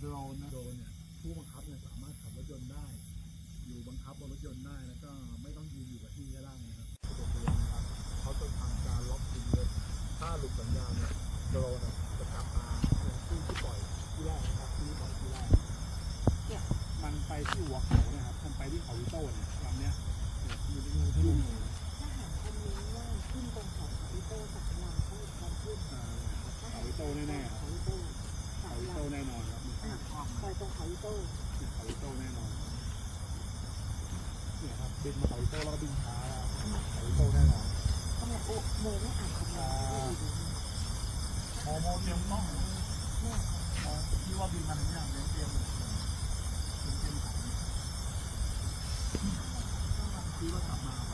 โดรนนะโดรนเนี่ยผู้บังคับเนี่ยสามารถขับรถยนต์ได้ อยู่บังคับบนรถยนต์ได้แล้วก็ไม่ต้องยืนอยู่กับที่ก็ได้นะครับตัวโดรนนะครับเขาจะทำการล็อกอินเลยถ้าหลุดสัญญาณเนี่ยโดรนเนี่ยจะกลับมาอย่างที่ที่ปล่อยที่แรกนะครับที่ปล่อยที่แรกเนี่ยมันไปที่หัวเขาเนะครับมันไปที่เขาวิโต้เนี่ยอยู่ที่ที่ลงมือ ทหารคนนี้ว่าขึ้นตรงเขาอิโต้สามลำเขาอีกคนขึ้น อ่าเขาวิโต้แน่ๆครับ เขาอิโต้สา เขา ม วิ ล โต้แน่นอนครับำไปตรงเขาอิโต้ เนี่ยเขาวิโต้แน่นอน เนี่ยครับบินมาเขาวิโต้แล้วก็บินช้าแล้วเขาโต้แน่นอนทำไมโอ้โมไม่อ่านคำนวณดีฮอร์โมนเตรียมน้องที่ว่าบินมันอย่างเตรียมเตรียมเตรียมเตรียมขันที่ว่ากลับมา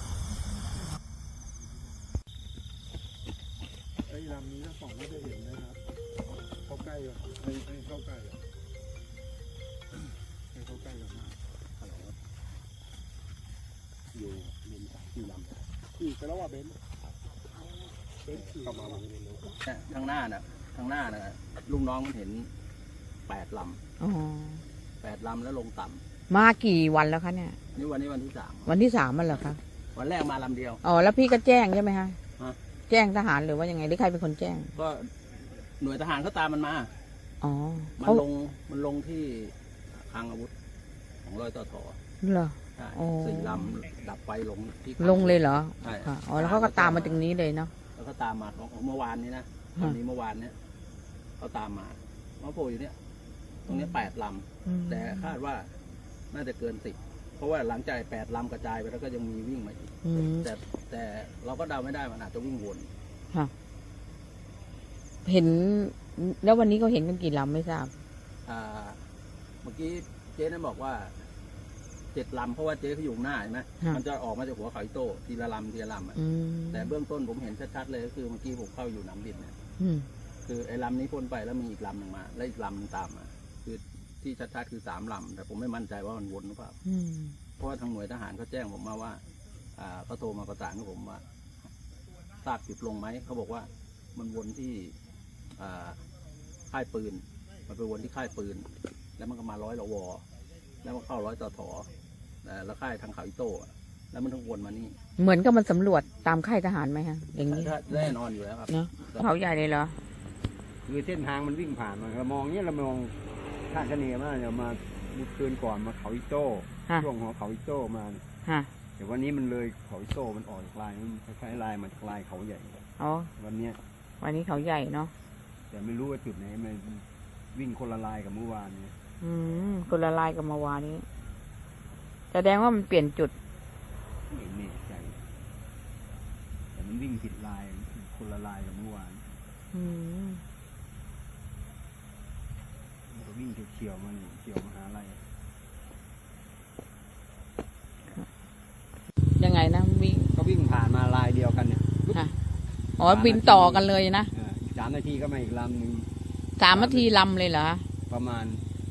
แล้วว่าเบนซ์เบนซ์ขี่เข้ามาวันนี้เร็วเนี่ยข้างหน้าน่ะข้างหน้าน่ะลูกน้องมันเห็นแปดลอ๋อำแปดลำแล้วลงต่ำมากี่วันแล้วคะเนี่ยนี่วันนี้วันที่สามวันที่สามมันเหรอคะวันแรกมาลำเดียว อ๋อแล้วพี่ก็แจ้งใช่ไหมคะฮะ แจ้งทหารหรือว่ายังไงหรือใครเป็นคนแจ้งก็หน่วยทหารเขาตามมันมา อ๋อมันเขาลงมันลงที่คลังอาวุธของร้อยต่อถอเหรอ ใช่อ๋อสี่ลำดับไฟลงที่คลงเลยเหรอใช่ค่ะอ๋อแล้วเขาก็ตามมาตรงนี้เลยเนาะ แล้วก็ตามมาของของเมื่อวานนี้นะฮะวันนี้เมื่อวานเนี้ยเขาตามมามาโผล่อยู่เนี้ยตรงเนี้ยแปดลอืมำแต่คาดว่าน่าจะเกินสิบเพราะว่าหลังจากแปดลำกระจายไปแล้วก็ยังมีวิ่งมาอีกอืม แต่แต่เราก็เดาไม่ได้มันอาจจะวิ่งวนเห็นแล้ววันนี้เขาเห็นกันกี่ลำไม่ทราบ อ่าเมื่อกี้เจ๊นั่นบอกว่า เจ็ดลำเพราะว่าเจ๊เขาอยู่ข้างหน้าใช่ไหมฮะมันจะออกมาจากหัวเขาอิโต้ทีละลำทีละลำอะอืมแต่เบื้องต้นผมเห็นชัดๆเลยก็คือเมื่อกี้ผมเข้าอยู่หนำบินเนี่ยอืมคือไอ้ลำนี้พ้นไปแล้วมีอีกลำหนึ่งมา แล้วอีกลำหนึงตามมาคือที่ชัดๆคือสามลำแต่ผมไม่มั่นใจว่ามันวนหรือเปล่า อืมเพราะว่าทางหน่วยทหารเขาแจ้งผมมาว่า อ่าเขาโทรมาประสานกับผมว่าทราบจุดลงไหม เขาบอกว่ามันวนที่อ่าค่ายปืน มันไปวนที่ค่ายปืน แล้วมันก็มาร้อยละวอ แล้วมันเข้าร้อยต่อถออ่าแล้วค่ายทางเขาอิโต้อะแล้วมันทั้งวนมานี่เหมือนกับมันสำรวจตามค่ายทหารไหมฮะอย่างนี้ถ้าแน่นอนอยู่แล้วครับ เนาะเขาใหญ่เลยเหรอ คือเส้นทางมันวิ่งผ่านมาเรามองเนี้ยเรามองคาดคะเนว่าจะมาบุกคืนก่อนมาเขาอิโต้ฮะ ช่วงหัวเขาอิโต้มาเนี่ยฮะแต่วันนี้มันเลยเขาอิโต้มันออกจากลายมันคล้ายๆลายมาจากลายเขาใหญ่ อ๋อวันเนี้ยวันนี้เขาใหญ่เนาะแต่ไม่รู้ว่าจุดไหนมันวิ่งคนละลายกับเมื่อวานเนี่ยอืมคนละลายกับเมาวานนี้ แสดงว่ามันเปลี่ยนจุดไม่แน่ใจ แต่มันวิ่งผิดลายคนละลายกับเมื่อวานอืมมันก็วิ่งเฉียวๆมันเฉียวมหาลัยยังไงนะวิ่งก็วิ่งผ่านมาลายเดียวกันเนี่ยอ๋อบินต่อกันเลยนะอ่าอีกสามนาทีก็มาอีกลำหนึ่งสามนาทีลำเลยเหรอประมาณ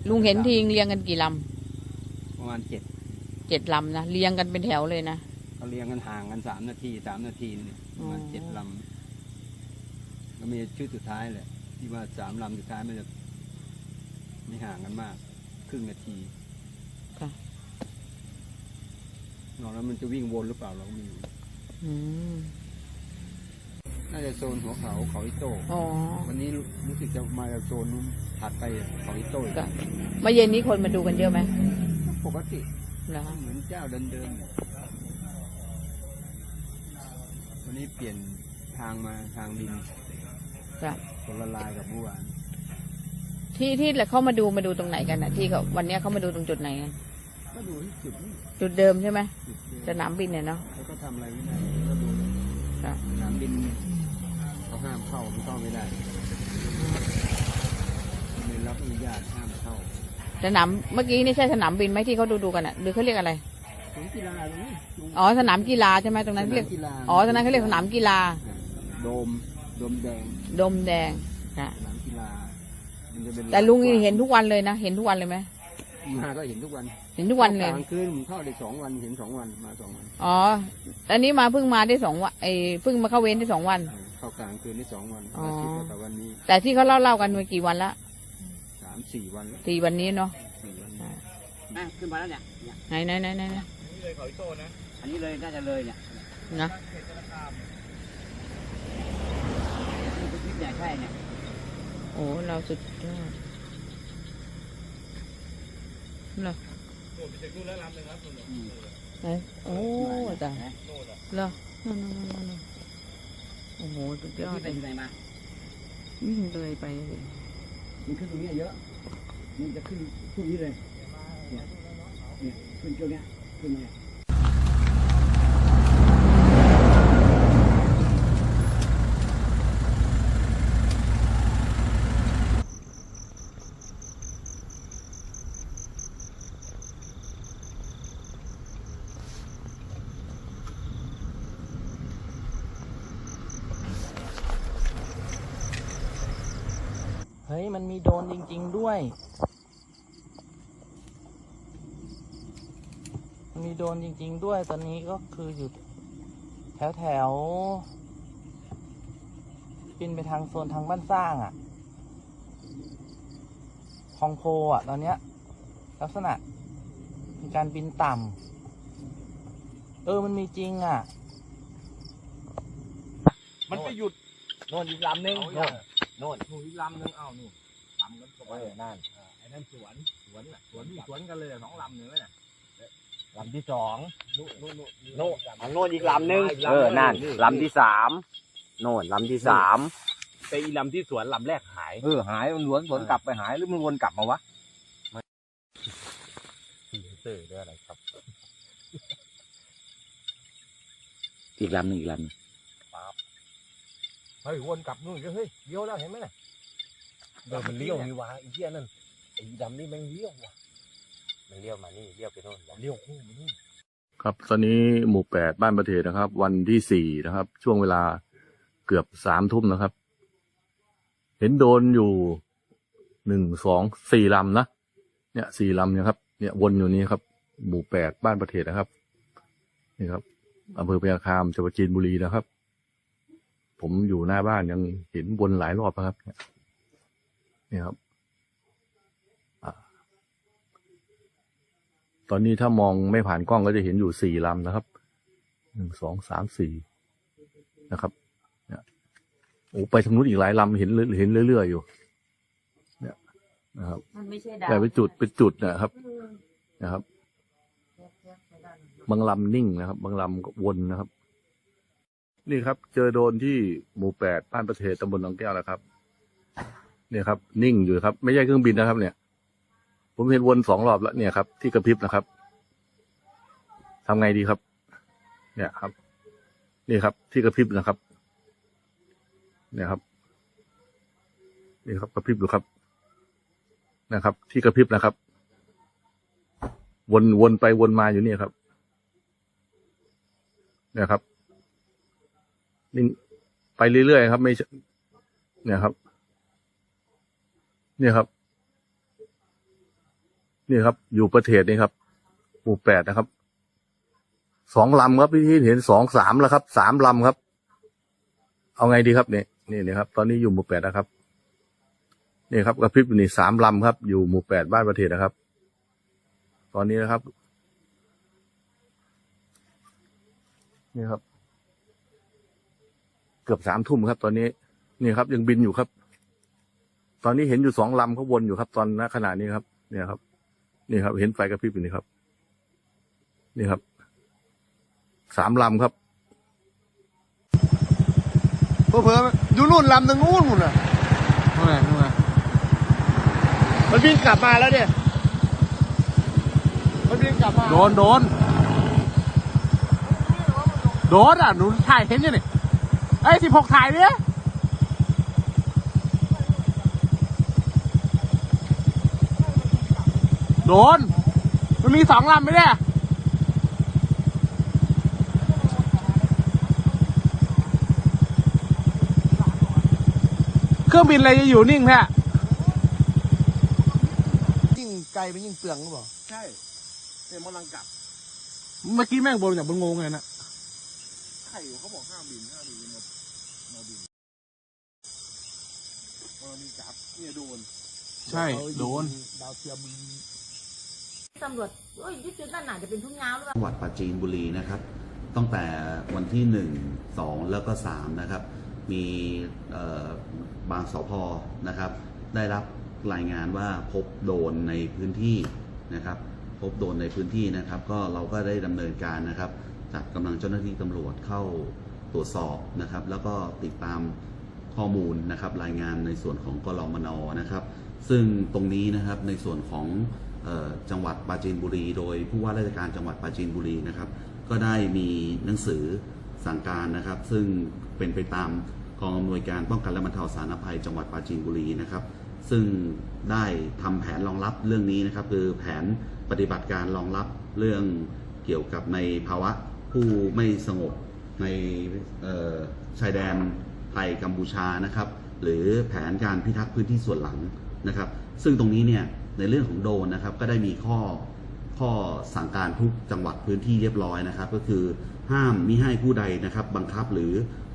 ลุงเห็นทีงเรียงกันกี่ลประมาณเจ็ดำ เจ็ดลำนะเรียงกันเป็นแถวเลยนะเขาเรียงกันห่างกันสามนาทีสามนาทีเนี่ยประมาณอ๋อเจ็ดลำก็มีชุดสุดท้ายแหละที่ว่าสามลำสุดท้ายมันจะไม่ห่างกันมาก ครึ่งนาทีค่ะนอกนั้นมันจะวิ่งวนหรือเปล่าเราก็ไม่รู้อืมน่าจะโซนหัวเขาเขาอิโต้อ๋อวันนี้รู้สึกจะมาจากโซนนู้นถัดไปเขาอิโต้อีกก็เมื่อเย็นนี้คนมาดูกันเยอะไหมปกติ เหรอคะเหมือนเจ้าเดินเดินวันนี้เปลี่ยนทางมาทางดินจ้ะคนละลายกับเมื่อวานที่ที่เขามาดูมาดูตรงไหนกันนะที่เขาวันเนี้ยเขามาดูตรงจุดไหนกันก็ดูที่จุดนี้จุดเดิมใช่ไหมจุดเดิมสนามบินเนี่ยเนาะแล้วก็ทำอะไรไม่ได้ก็ดูค่ะสนามบินเขาห้ามเข้ามันเข้าไม่ได้ไม่รับอนุญาตห้ามเข้า สนามเมื่อกี้นี่ใช่สนามบินไหมที่เขาดูดูกันอะหรือเขาเรียกอะไรสนามกีฬาตรงนี้อ๋อสนามกีฬาใช่ไหมตรงนั้นเรียกสนามกีฬาอ๋อตรงนั้นเขาเรียกสนามกีฬา โดมโดมแดงดมแดงค่ะสนามกีฬามันจะเป็นแต่ลุงเห็นทุกวันเลยนะเห็นทุกวันเลยไหมมาก็เห็นทุกวัน เห็นทุกวันเลยกลางคืนผมเข้าได้สองวันเห็นสองวันมาสองวันอ๋ออันนี้มาเพิ่งมาได้สองวันไอ้เพิ่งมาเข้าเวรได้สองวัน เข้ากลางคืนได้สองวันอ๋ออาทิตย์กับวันนี้ แต่ที่เขาเล่าเล่าๆกันมากี่วันละสามามสี่วันแล้วสี่วันนี้เนาะสี่วันอ่าอะขึ้นมาแล้วเนี่ยเนี่ยไหนไหนไหนไหนไหนอันนี้เลยน่าจะเลยเนี่ยนะนี่เป็นคลิปใหญ่ใช่เนี่ยโอ้เราสุดยอดเหรออืมไหนโอ้จ้ะเหรอนั่นนั่นนั่นนั่นโอ้โหสุดยอดที่เลเป็ยนไงมา วิ่งเลยไปเลย มันขึ้นตรงนี้เยอะ มันจะขึ้นช่วงนี้เลย เนี่ย เนี่ย ขึ้นช่วงเนี้ย ขึ้นมาเนี่ย มันมีโดรนจริง ๆด้วยมันมีโดรนจริง ๆ ด้วย ตอนนี้ก็คืออยู่แถวแถวๆบินไปทางโซนทางบ้านสร้างอะ่ะคลองโพอะ ตอนเนี้ย ลักษณะมีการบินต่ำเออมันมีจริงอะ มันไปหยุดโน่นอีกลำนึงโน่นโน่น หนูอีกลำนึงอ้าวนู่น ลำกันเข้าไปเออนั่นไอ้นั่นสวนสวนน่ะสวนสวนกันเลยอะสองลำหนึ่งเลยน่ะลำที่สองนู่นนู่นนู่นโน่นทางโน่นอีกลำนึงอีกลำเออนั่นนี่ลำที่สามโน่นลำที่สามแต่อีลำที่สวนลำแรกหาย เออหายมันวนวนกลับไปหายหรือมันวนกลับมาวะสื่อด้วยอะไรครับอีกลำหนึ่งอีกลำเฮ้ยวนกลับนู่นก็เฮ้ยเลี้ยวแล้วเห็นไหมน่ะ เออมันเลี้ยวนี่วะไอ้เหี้ยนั่นไอ้ดำนี่แม่งเลี้ยววะมันเลี้ยวมานี่เลี้ยวไปโน่นเลี้ยวคู่มานี่ครับตอนนี้หมู่แปดบ้านประเทศนะครับ วันที่สี่นะครับ ช่วงเวลาเกือบสามทุ่มนะครับ เห็นโดนอยู่หนึ่งสองสี่ลำนะเนี่ยสี่ลำเนี่ยครับ เนี่ยวนอยู่นี้ครับ หมู่แปดบ้านประเทศนะครับนี่ครับอำเภอพยาคามจังหวัดจีนบุรีนะครับ ผมอยู่หน้าบ้านยังเห็นวนหลายรอบนะครับเนี่ยนี่ครับอ่าตอนนี้ถ้ามองไม่ผ่านกล้องก็จะเห็นอยู่สี่ลำนะครับหนึ่งสองสามสี่นะครับเนี่ยโอ้ไปทางนู้นอีกหลายลำเห็นเรื่อยเห็นเรื่อยๆอยู่ เนี่ยนะครับมันไม่ใช่ดาวแต่เป็นจุดเป็นจุดนะครับนะครับ บางลำนิ่งนะครับ บางลำก็วนนะครับ นี่ครับ เจอโดนที่หมู่แปดบ้านประเทศตำบลหนองแก้วแล้วครับ เนี่ยครับ นิ่งอยู่ครับ ไม่ใช่เครื่องบินนะครับ เนี่ย ผมเห็นวนสองรอบแล้วเนี่ยครับ ที่กระพริบนะครับทำไงดีครับ เนี่ยครับ นี่ครับ ที่กระพริบนะครับ เนี่ยครับ นี่ครับ กระพริบอยู่ครับนะครับ ที่กระพริบนะครับ วนวนไปวนมาอยู่เนี่ยครับ เนี่ยครับนิ่งไปเรื่อยๆครับ ไม่เนี่ยครับ เนี่ยครับ นี่ครับ อยู่ประเทศนี่ครับหมู่แปดนะครับ สองลำครับพี่ที่เห็นสองสามแล้วครับสามลำครับ เอาไงดีครับเนี่ยนี่นี่ครับ ตอนนี้อยู่หมู่แปดนะครับนี่ครับกระพริบอยู่นี่สามลำครับ อยู่หมู่แปดบ้านประเทศนะครับ ตอนนี้นะครับ นี่ครับ เกือบสามทุ่มครับ ตอนนี้ นี่ครับ ยังบินอยู่ครับ ตอนนี้เห็นอยู่สองลำเขาวนอยู่ครับ ตอนณขณะนี้ครับ เนี่ยครับ นี่ครับ เห็นไฟกระพริบอยู่นี่ครับ นี่ครับ สามลำครับเพิ่มอยู่นู่นลำหนึ่งนู่นนู่นน่ะนู่นไงนู่นไงมันวิ่งกลับมาแล้วเนี่ย มันวิ่งกลับมา โดนโดน โดนอะหนูถ่ายเห็นยังนี่ไอ้สิบหกถ่ายเนี่ย ดน มันมีสองลำไหมเนี่ยเครื่องบินอะไรจะอยู่นิ่งแท้ยิ่งไกลมันยิ่งเปลืองหรือเปล่าใช่เนี่ยมันกำลังกลับ เมื่อกี้แม่งบนจากบนงงเลยนะใครอยู่เขาบอกห้ามบินห้ามบินมามาบินมาบินกลับเนี่ยโดนใช่ โดน ตำรวจโอ้ยยึดจุดนั่นน่ะจะเป็นทุ่งยาวหรือเปล่าจังหวัดปราจีนบุรีนะครับ ตั้งแต่วันที่ 1 2 แล้วก็ 3 นะครับ มีบางสพนะครับ ได้รับรายงานว่าพบโดนในพื้นที่นะครับ พบโดนในพื้นที่นะครับ ก็เราก็ได้ดำเนินการนะครับ จัดกำลังเจ้าหน้าที่ตำรวจเข้าตรวจสอบนะครับ แล้วก็ติดตามข้อมูลนะครับ รายงานในส่วนของกลมนนะครับ ซึ่งตรงนี้นะครับในส่วนของ จังหวัดปราจีนบุรี โดยผู้ว่าราชการจังหวัดปราจีนบุรีนะครับ ก็ได้มีหนังสือสั่งการนะครับ ซึ่งเป็นไปตามกองอำนวยการป้องกันและบรรเทาสาธารณภัยจังหวัดปราจีนบุรีนะครับ ซึ่งได้ทำแผนรองรับเรื่องนี้นะครับ คือแผนปฏิบัติการรองรับเรื่องเกี่ยวกับในภาวะผู้ไม่สงบในชายแดนไทยกัมพูชานะครับ หรือแผนการพิทักษ์พื้นที่ส่วนหลังนะครับ ซึ่งตรงนี้เนี่ย ในเรื่องของโดนนะครับ ก็ได้มีข้อข้อสั่งการทุกจังหวัดพื้นที่เรียบร้อยนะครับ ก็คือห้ามมิให้ผู้ใดนะครับ บังคับหรือ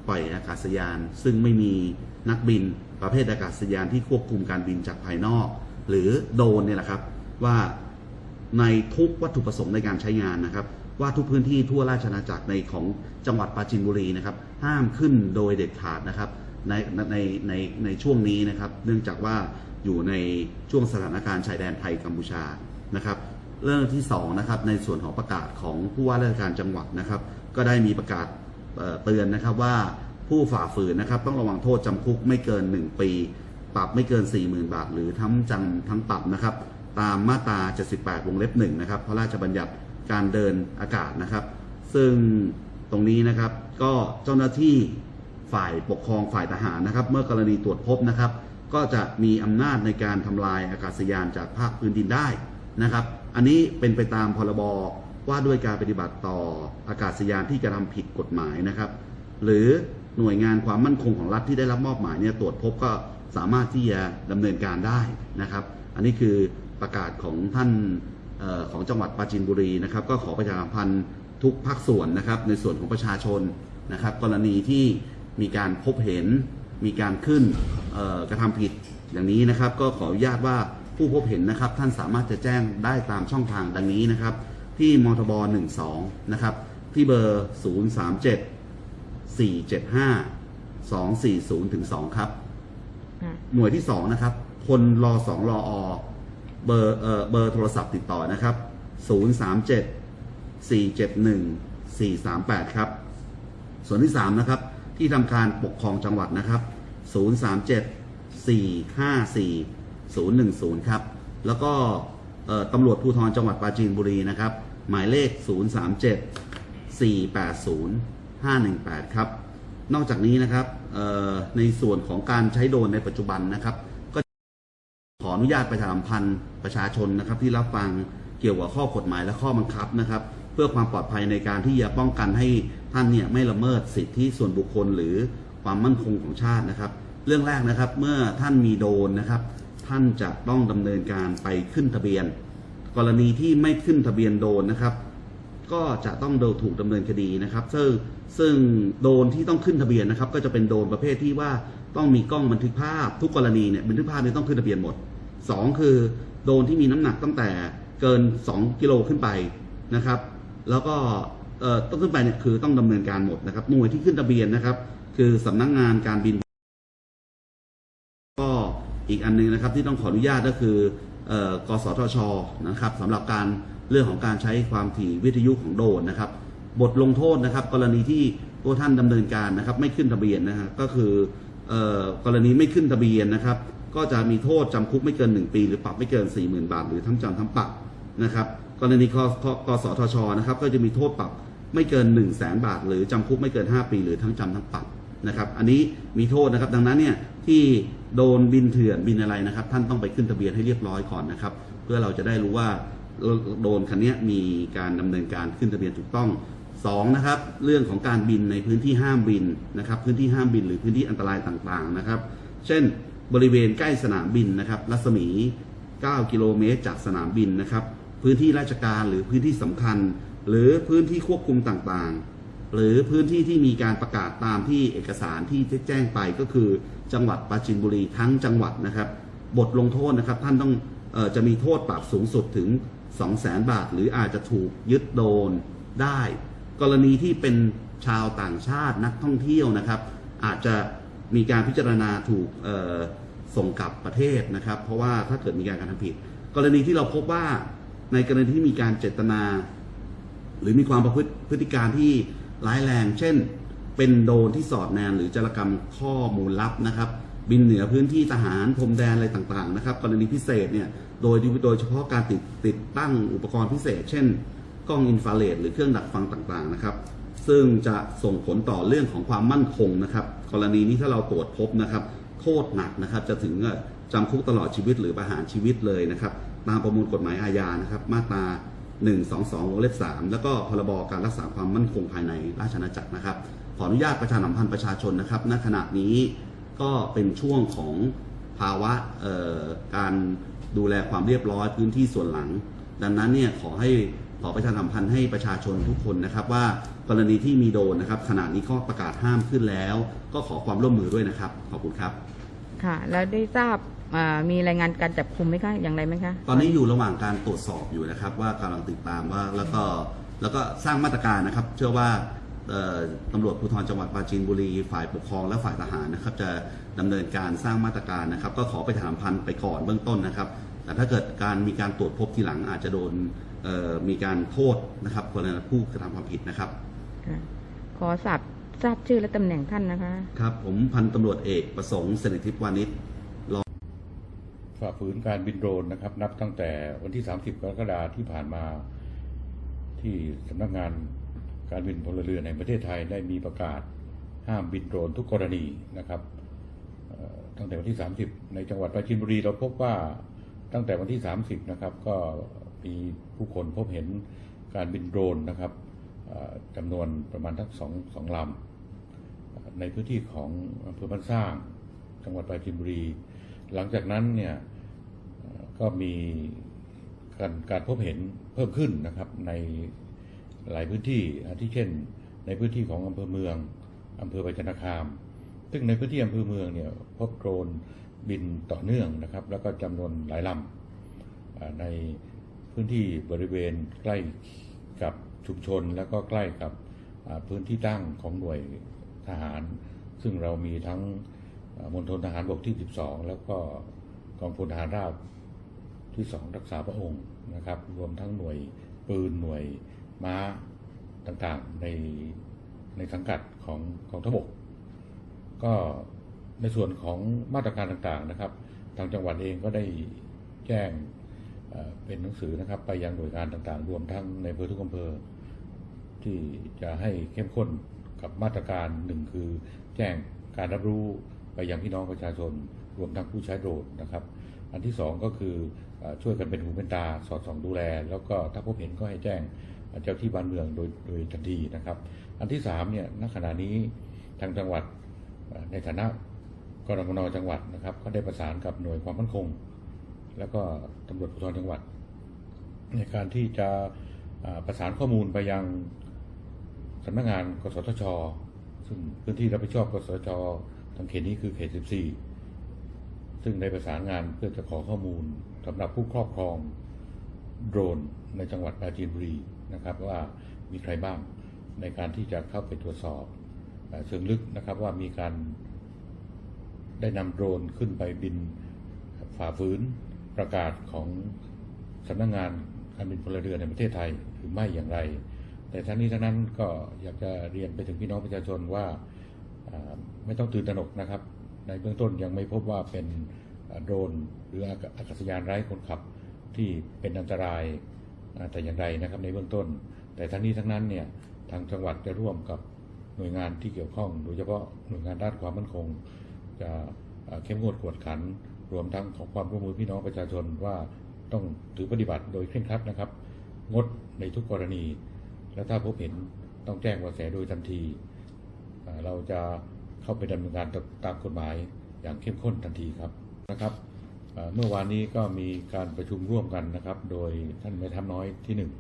ปล่อยอากาศยาน ซึ่งไม่มีนักบินประเภทอากาศยานที่ควบคุมการบินจากภายนอก หรือโดนเนี่ยแหละครับว่าในทุกวัตถุประสงค์ในการใช้งานนะครับ ว่าทุกพื้นที่ทั่วราชอาณาจักรในของจังหวัดปราจีนบุรีนะครับ ห้ามขึ้นโดยเด็ดขาดนะครับในในในในช่วงนี้นะครับ เนื่องจากว่า อยู่ในช่วงสถานการณ์ชายแดนไทยกัมพูชานะครับเรื่องที่สองนะครับในส่วนของประกาศของผู้ว่าราชการจังหวัดนะครับ ก็ได้มีประกาศเอ่อเตือนนะครับว่าผู้ฝ่าฝืนนะครับ ต้องระวังโทษจำคุกไม่เกิน 1 ปี ปรับไม่เกิน 40,000 บาท หรือทั้งจำทั้งปรับนะครับ ตามมาตรา 78 วงเล็บ1นะครับพระราชบัญญัติการเดินอากาศนะครับ ซึ่งตรงนี้นะครับก็เจ้าหน้าที่ฝ่ายปกครองฝ่ายทหารนะครับ เมื่อกรณีตรวจพบนะครับ ก็จะมีอำนาจในการทำลายอากาศยานจากภาคพื้นดินได้นะครับ อันนี้เป็นไปตามพรบว่าด้วยการปฏิบัติต่ออากาศยานที่กระทำผิดกฎหมายนะครับ หรือหน่วยงานความมั่นคงของรัฐที่ได้รับมอบหมายเนี่ยตรวจพบก็สามารถที่จะดำเนินการได้นะครับ อันนี้คือประกาศของท่านออของจังหวัดปราจีนบุรีนะครับ ก็ขอประชาสัมพันธ์ทุกภาคส่วนนะครับ ในส่วนของประชาชนนะครับ กรณีที่มีการพบเห็น มีการขึ้นเอ่อกระทำผิดอย่างนี้นะครับ ก็ขออนุญาตว่าผู้พบเห็นนะครับ ท่านสามารถจะแจ้งได้ตามช่องทางดังนี้นะครับ ที่มทบ 12 นะครับ ที่เบอร์ 037 475 240ถึง2ครับอืมหน่วยที่ 2 นะครับ คนรอ2รออเบอร์เอ่อเบอร์โทรศัพท์ติดต่อนะครับ 037 471 438 ครับ ส่วนที่ 3 นะครับ ที่ทำการปกครองจังหวัดนะครับ 037 454 010 ครับ แล้วก็ตำรวจภูธรจังหวัดปราจีนบุรีนะครับ หมายเลข 037 480 518 ครับ นอกจากนี้นะครับในส่วนของการใช้โดนในปัจจุบันนะครับ ก็ขออนุญาตประชาสัมพันธ์ประชาชนนะครับที่รับฟังเกี่ยวกับข้อกฎหมายและข้อบังคับนะครับ พื่อความปลอดภัยในการที่จะป้องกันให้ท่านเนี่ยไม่ละเมิดสิทธิส่วนบุคคลหรือความมั่นคงของชาตินะครับ เรื่องแรกนะครับเมื่อท่านมีโดนนะครับ ท่านจะต้องดำเนินการไปขึ้นทะเบียน กรณีที่ไม่ขึ้นทะเบียนโดนนะครับ ก็จะต้องโดนถูกดำเนินคดีนะครับ ซึ่งซึ่งโดนที่ต้องขึ้นทะเบียนนะครับ ก็จะเป็นโดนประเภทที่ว่าต้องมีกล้องบันทึกภาพ ทุกกรณีเนี่ยบันทึกภาพเนี่ยต้องขึ้นทะเบียนหมดสองคือโดนที่มีน้ำหนักตั้งแต่เกิน 2 กิโลขึ้นไปนะครับ แล้วก็ต้องขึ้นไปเนี่ยคือต้องดำเนินการหมดนะครับหน่วยที่ขึ้นทะเบียนนะครับ คือสำนักงานการบิน ก็อีกอันหนึงนะครับที่ต้องขออนุญาตก็คืออกสทชนะครับสำหรับการเรื่องของการใช้ความถี่วิทยุของโดรนนะครับ บทลงโทษนะครับ กรณีที่พวกท่านดำเนินการนะครับ ไม่ขึ้นทะเบียนนะฮะก็คืออกรณีไม่ขึ้นทะเบียนนะครับ ก็จะมีโทษจำคุกไม่เกิน 1 ปี หรือปรับไม่เกิน 40,000 บาท หรือทั้งจำทั้งปรับนะครับ กรณีกกกสทชนะครับก็จะมีโทษปรับไม่เกิน 1 0 0 0 0แบาท หรือจำคุกไม่เกิน 5 ปีหรือทั้งจำทั้งปรับนะครับอันนี้มีโทษนะครับดังนั้นเนี่ยที่โดนบินเถื่อนบินอะไรนะครับ ท่านต้องไปขึ้นทะเบียนให้เรียบร้อยก่อนนะครับ เพื่อเราจะได้รู้ว่าโดนคันนี้มีการดำเนินการขึ้นทะเบียนถูกต้องสองนะครับเรื่องของการบินในพื้นที่ห้ามบินนะครับพื้นที่ห้ามบินหรือพื้นที่อันตรายต่างๆนะครับ เช่นบริเวณใกล้สนามบินนะครับรัศมี 9 กิโลเมตรจากสนามบินนะครับ พื้นที่ราชการหรือพื้นที่สำคัญ หรือพื้นที่ควบคุมต่างๆ หรือพื้นที่ที่มีการประกาศตามที่เอกสารที่แจ้งไปก็คือ จังหวัดปราจีนบุรีทั้งจังหวัดนะครับ บทลงโทษนะครับ ท่านต้องออจะมีโทษปรับสูงสุดถึง 2 0 0แสนบาท หรืออาจจะถูกยึดโดนได้ กรณีที่เป็นชาวต่างชาตินักท่องเที่ยวนะครับ อาจจะมีการพิจารณาถูกส่งกลับประเทศนะครับ เพราะว่าถ้าเกิดมีการกระทำผิด กรณีที่เราพบว่า ในกรณีที่มีการเจตนา หรือมีความประพฤติพฤติการที่ร้ายแรง เช่น เป็นโดรนที่สอดแนมหรือจารกรรมข้อมูลลับนะครับ บินเหนือพื้นที่ทหารพรมแดนอะไรต่างๆนะครับ กรณีพิเศษเนี่ยโดยโดยเฉพาะการติดติดตั้งอุปกรณ์พิเศษ เช่น กล้องอินฟราเรดหรือเครื่องดักฟังต่างๆนะครับ ซึ่งจะส่งผลต่อเรื่องของความมั่นคงนะครับ กรณีนี้ถ้าเราตรวจพบนะครับ โทษหนักนะครับจะถึงจำคุกตลอดชีวิตหรือประหารชีวิตเลยนะครับ ตามประมวลกฎหมายอาญานะครับ มาตรา 122วงเล็บ3แล้วก็พรบการรักษาความมั่นคงภายในราชอาณาจักรนะครับ ขออนุญาตประชาสัมพันธ์ประชาชนนะครับ ณ ขณะนี้ก็เป็นช่วงของภาวะการดูแลความเรียบร้อยพื้นที่ส่วนหลัง ดังนั้นเนี่ยขอให้ขอประชาสัมพันธ์ให้ประชาชนทุกคนนะครับ ว่ากรณีที่มีโดนนะครับขณะนี้ข้อประกาศห้ามขึ้นแล้ว ก็ขอความร่วมมือด้วยนะครับ ขอบคุณครับ ค่ะ แล้วได้ทราบ อ่ามีรายงานการจับคุมไหมคะอย่างไรไหมคะตอนนี้อยู่ระหว่างการตรวจสอบอยู่นะครับ ว่ากำลังติดตามว่าแล้วก็แล้วก็สร้างมาตรการนะครับ เชื่อว่าเอ่อตำรวจภูธรจังหวัดปราจีนบุรี ฝ่ายปกครองและฝ่ายทหารนะครับ จะดำเนินการสร้างมาตรการนะครับ ก็ขอไปถามพันธ์ไปก่อนเบื้องต้นนะครับ แต่ถ้าเกิดการมีการตรวจพบทีหลังอาจจะโดนเอ่อมีการโทษนะครับคนผู้กระทำความผิดนะครับ ค่ะขอทราบทราบชื่อและตำแหน่งท่านนะคะ ครับผมพันตำรวจเอกประสงค์เสนิททิพย์วานิช ฝ่าฝืนการบินโดรนนะครับ นับตั้งแต่วันที่ 30 กรกฎาคมที่ผ่านมา ที่สำนักงานการบินพลเรือนแห่งประเทศไทยได้มีประกาศห้ามบินโดรนทุกกรณีนะครับตั้งแต่วันที่ 30 ในจังหวัดปราจีนบุรีเราพบว่าตั้งแต่วันที่ 30 นะครับ ก็มีผู้คนพบเห็นการบินโดรนนะครับจำนวนประมาณทั้งสองสองลำในพื้นที่ของอำเภอบ้านสร้าง จังหวัดปราจีนบุรี หลังจากนั้นเนี่ย ก็มีการการพบเห็นเพิ่มขึ้นนะครับในหลายพื้นที่อาทิเช่น ในพื้นที่ของอำเภอเมืองอำเภอประจันตคาม ซึ่งในพื้นที่อำเภอเมืองเนี่ยพบโดรนบินต่อเนื่องนะครับ แล้วก็จำนวนหลายลำอ่าในพื้นที่บริเวณใกล้กับชุมชน แล้วก็ใกล้กับพื้นที่ตั้งของหน่วยทหาร ซึ่งเรามีทั้งมณฑลทหารบกที่ 12 แล้วก็กองพลทหารราบ ที่2รักษาพระองค์นะครับ รวมทั้งหน่วยปืนหน่วยม้าต่างๆในในสังกัดของกองทพบก ก็ในส่วนของมาตรการต่างๆนะครับ ทางจังหวัดเองก็ได้แจ้งเป็นหนังสือนะครับ ไปยังหน่วยงานต่างๆ รวมทั้งในอำเภอทุกอำเภอ ที่จะให้เข้มข้นกับมาตรการหนึ่งคือแจ้งการรับรู้ไปยังพี่น้องประชาชน รวมทั้งผู้ใช้โดรนนะครับ อันที่สองก็คือ ช่วยกันเป็นหูเป็นตาสอดส่องดูแล แล้วก็ถ้าพบเห็นก็ให้แจ้งเจ้าที่บ้านเมืองโดยโดยทันทีนะครับ อันที่สามเนี่ยณขณะนี้ทางจังหวัดในฐานะกรมนจังหวัดนะครับ ก็ได้ประสานกับหน่วยความมั่นคง แล้วก็ตำรวจภูธรจังหวัด ในการที่จะประสานข้อมูลไปยังสำนักงานกสทช ซึ่งพื้นที่รับผิดชอบกสทชทางเขตนี้คือเขต 14 ซึ่งได้ประสานงานเพื่อจะขอข้อมูล สำหรับผู้ครอบครองโดรนในจังหวัดปราจีนบุรีนะครับ ว่ามีใครบ้างในการที่จะเข้าไปตรวจสอบเชิงลึกนะครับว่ามีการได้นำโดรนขึ้นไปบินฝ่าฝืนประกาศของสำนักงงานการบินพลเรือนในประเทศไทยหรือไม่อย่างไร แต่ทั้งนี้ทั้งนั้นก็อยากจะเรียนไปถึงพี่น้องประชาชนว่าไม่ต้องตื่นตระหนกนะครับ ในเบื้องต้นยังไม่พบว่าเป็น โดรนหรืออากาศยานไร้คนขับที่เป็นอันตรายแต่อย่างใดนะครับในเบื้องต้น แต่ทั้งนี้ทั้งนั้นเนี่ยทางจังหวัดจะร่วมกับหน่วยงานที่เกี่ยวข้อง โดยเฉพาะหน่วยงานด้านความมั่นคง จะเข้มงวดกวดขัน รวมทั้งขอความร่วมมือพี่น้องประชาชนว่าต้องถือปฏิบัติโดยเคร่งครัดนะครับ งดในทุกกรณี และถ้าพบเห็นต้องแจ้งเบาะแสโดยทันที เราจะเข้าไปดำเนินการตามกฎหมายอย่างเข้มข้นทันทีครับ นะครับเมื่อวานนี้ก็มีการประชุมร่วมกันนะครับ โดยท่านแม่ทัพน้อยที่หนึ่ง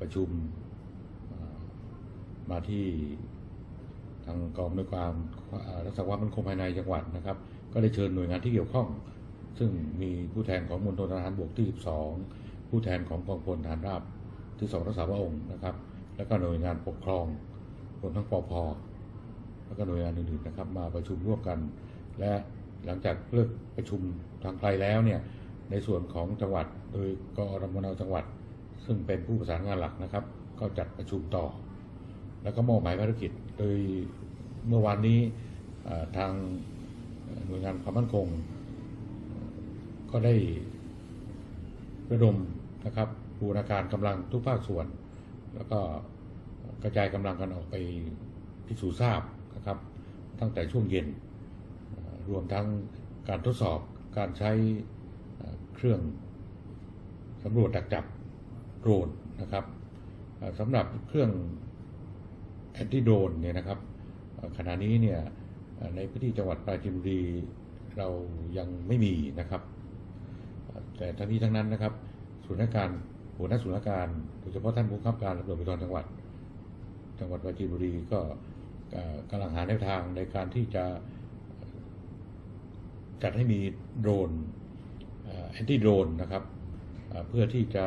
ประชุมมาที่ทางกองในวยการรักษาความมั่นคงภายในจังหวัดนะครับ ก็ได้เชิญหน่วยงานที่เกี่ยวข้อง ซึ่งมีผู้แทนของมณฑลทหารบกที่ 12 ผู้แทนของกองพลฐานราบที่สองรักษาพระองค์นะครับ แล้วก็หน่วยงานปกครองรวมทั้งปอพแล้วก็หน่วยงานอื่นๆนะครับ มาประชุมร่วมกันและ หลังจากเลิกประชุมทางไกลแล้วเนี่ยในส่วนของจังหวัดโดยกอรมนจังหวัด ซึ่งเป็นผู้ประสานงานหลักนะครับ ก็จัดประชุมต่อ แล้วก็มอบหมายภารกิจ โดยเมื่อวานนี้ทางหน่วยงานความมั่นคง ก็ได้ระดมนะครับบูรณาการกำลังทุกภาคส่วน แล้วก็กระจายกำลังกันออกไปพิสูจน์ทราบนะครับ ตั้งแต่ช่วงเย็น รวมทั้งการทดสอบการใช้เครื่องสำรวจดักจับโดรนนะครับสำหรับเครื่องแอนติโดนเนี่ยนะครับขณะนี้เนี่ยในพื้นที่จังหวัดปราจีนบุรีเรายังไม่มีนะครับ แต่ทั้งนี้ทั้งนั้นนะครับศูนย์การหัวหน้าศูนย์การโดยเฉพาะท่านผู้บังคับการตำรวจภูธรจังหวัด จังหวัดปราจีนบุรีก็กำลังหาแนวทางในการที่จะ จัดให้มีโดรนแอนตี้โดรนนะครับเพื่อที่จะ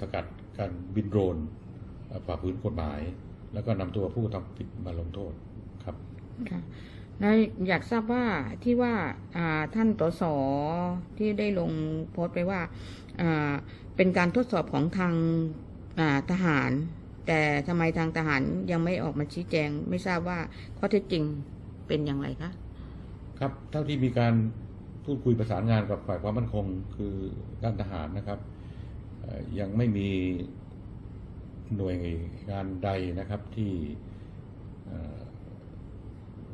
สกัดการบินโดรนฝ่าฝืนกฎหมาย แล้วก็นำตัวผู้ทำผิดมาลงโทษครับค่ะแล้วอยากทราบว่าที่ว่าท่านตสที่ได้ลงโพสต์ไปว่าเป็นการทดสอบของทางาทหาร แต่ทำไมทางทหารยังไม่ออกมาชี้แจง ไม่ทราบว่าข้อเท็จจริงเป็นอย่างไรคะ ครับเท่าที่มีการพูดคุยประสานงานกับฝ่ายความมั่นคงคือด้านทหารนะครับยังไม่มีหน่วยงานใดนะครับที่อ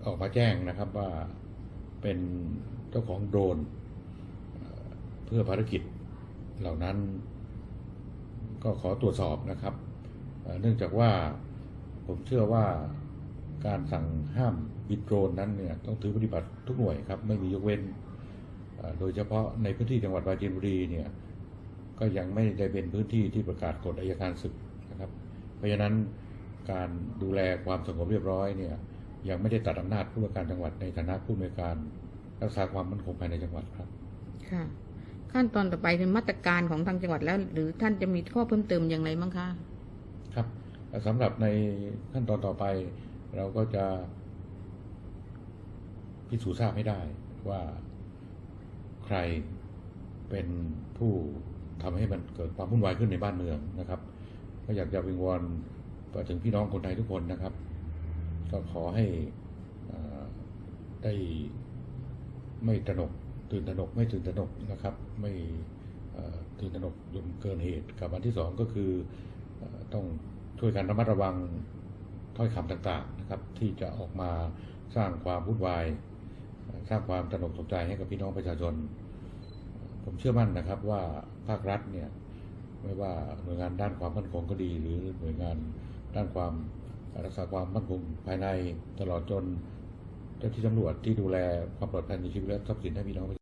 ออกมาแจ้งนะครับว่าเป็นเจ้าของโดรนเพื่อภารกิจเหล่านั้นก็ขอตรวจสอบนะครับ เนื่องจากว่าผมเชื่อว่าการสั่งห้าม บินโดรนนั้นเนี่ยต้องถือปฏิบัติทุกหน่วยครับไม่มียกเว้นเอ่อโดยเฉพาะในพื้นที่จังหวัดปราจีนบุรีเนี่ยก็ยังไม่ได้เป็นพื้นที่ที่ประกาศกฎอัยการศึกนะครับ เพราะฉะนั้นการดูแลความสงบเรียบร้อยเนี่ยยังไม่ได้ตัดอำนาจผู้ว่าการจังหวัดในฐานะผู้อำนวยการรักษาความมั่นคงภายในจังหวัดครับค่ะขั้นตอนต่อไปเป็นมาตรการของทางจังหวัดแล้ว หรือท่านจะมีข้อเพิ่มเติมอย่างไรบ้างคะครับสำหรับในขั้นตอนต่อไปเราก็จะ พิสูจน์ทราบให้ได้ว่าใครเป็นผู้ทำให้มันเกิดความวุ่นวายขึ้นในบ้านเมืองนะครับ ก็อยากจะวิงวอนไปถึงพี่น้องคนไทยทุกคนนะครับ ก็ขอให้ได้ไม่ตระหนกตื่นตระหนกไม่ตื่นตระหนกนะครับ ไม่ตื่นตระหนกจนเกินเหตุกับอันที่สองก็คืออต้องช่วยกันระมัดระวังถ้อยคำต่างๆนะครับ ที่จะออกมาสร้างความวุ่นวาย สร้างความตระหนกตกใจให้กับพี่น้องประชาชน ผมเชื่อมั่นนะครับว่าภาครัฐเนี่ยไม่ว่าหน่วยงานด้านความมั่นคงก็ดี หรือหน่วยงานด้านความรักษาความมั่นคงภายในตลอดจนเจ้าที่ตำรวจที่ดูแลความปลอดภัยในชีวิตและทรัพย์สินให้พี่น้องปรา